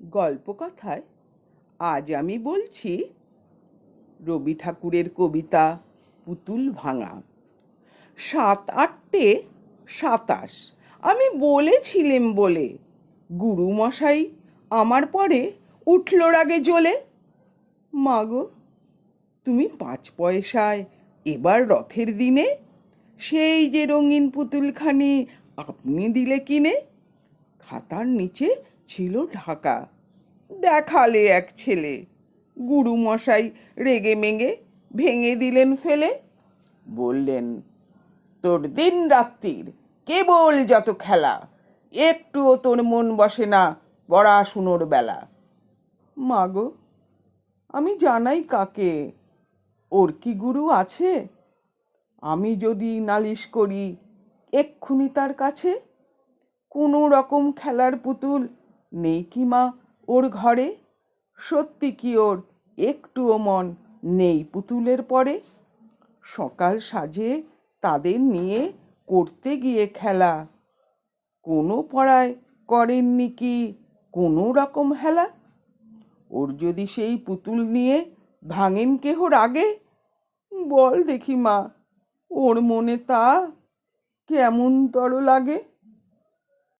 গল্পকথায়, আজ আমি বলছি রবি ঠাকুরের কবিতা পুতুল ভাঙা। সাত আটটে সাতাশ, আমি বলেছিলেম বলে। গুরু মশাই আমার পরে উঠল রাগে জ্বলে। মাগো তুমি পাঁচ পয়সায় এবার রথের দিনে সেই যে রঙিন পুতুলখানি আপনি দিলে কিনে? খাতার নিচে ছিল ঢাকা। দেখালে এক ছেলে। গুরু মশাই রেগে মেগে ভেঙে দিলেন ফেলে। বললেন, তোর দিন রাত্রির কেবল যত খেলা, একটুও তোর মন বসে না পড়াশুনোর বেলা। মাগো আমি জানাই কাকে? ওর কি গুরু আছে? আমি যদি নালিশ করি, এক্ষুনি তার কাছে? কোনো রকম খেলার পুতুল নেই কি মা ওর ঘরে? সত্যি কি ওর একটুও মন নেই পুতুলের পরে? সকাল সাজে তাদের নিয়ে করতে গিয়ে খেলা। কোনো পড়ায় করেননি কি কোনো রকম হেলা? ওর যদি সেই পুতুল নিয়ে ভাঙেন কেহ রাগে? বল দেখি মা, ওর মনে তা কেমন তর লাগে?